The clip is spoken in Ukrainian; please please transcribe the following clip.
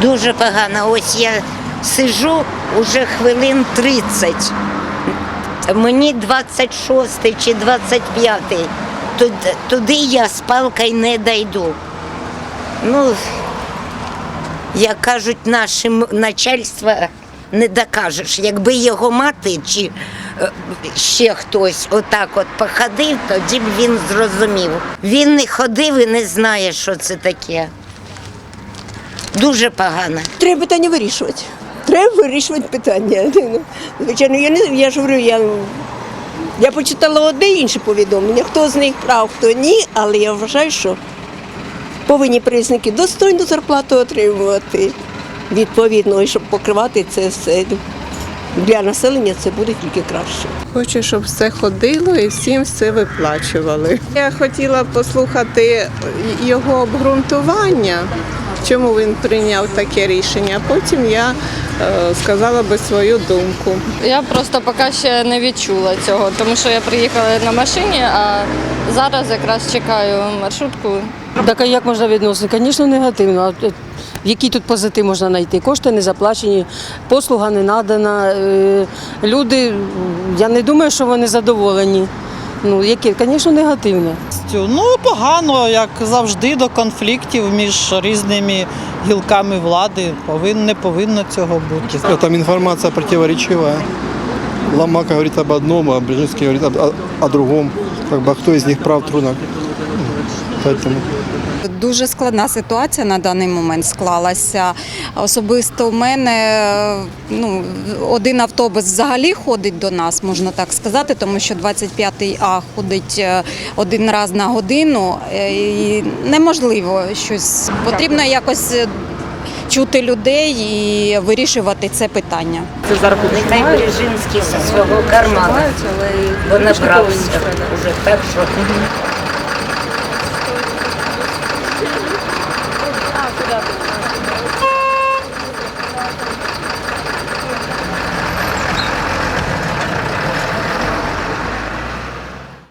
Дуже погано. Ось я сижу уже хвилин 30. Мені 26 чи 25. Туди, я з палкою не дойду. Ну, як кажуть, нашим начальство не докажеш. Якби його мати чи е, ще хтось отак от походив, тоді б він зрозумів. Він не ходив і не знає, що це таке. Дуже погано. Треба питання вирішувати. Треба вирішувати питання. Звичайно, я не я ж говорю, я, я почитала одне інше повідомлення, хто з них прав, хто ні, але я вважаю, що повинні признаки достойну зарплату отримувати. Відповідно, і щоб покривати це все для населення, це буде тільки краще. Хочу, щоб все ходило і всім все виплачували. Я хотіла послухати його обґрунтування, чому він прийняв таке рішення. Потім я е, сказала би свою думку. Я просто поки ще не відчула цього, тому що я приїхала на машині, а зараз якраз чекаю маршрутку. Так а як можна відносити? Звісно, негативно. А, е, Який тут позитив можна знайти? Кошти не заплачені, послуга не надана. е, Люди, я не думаю, що вони задоволені. Ну, яке, звісно, негативне. Ну, погано, як завжди, до конфліктів між різними гілками влади. Повин, не повинно цього бути. Там інформація противоречива. Ломака говорить об одному, а Брежинський говорить о, о, о другому. Как бы кто из них прав, трудно. Поэтому Дуже складна ситуація на даний момент склалася. Особисто у мене ну, один автобус взагалі ходить до нас, можна так сказати, тому що 25-й А ходить е, один раз на годину. е, І неможливо щось. Потрібно якось е, чути людей і вирішувати це питання. Нехай Бережинський зі свого кармана, бо набрався вже так, що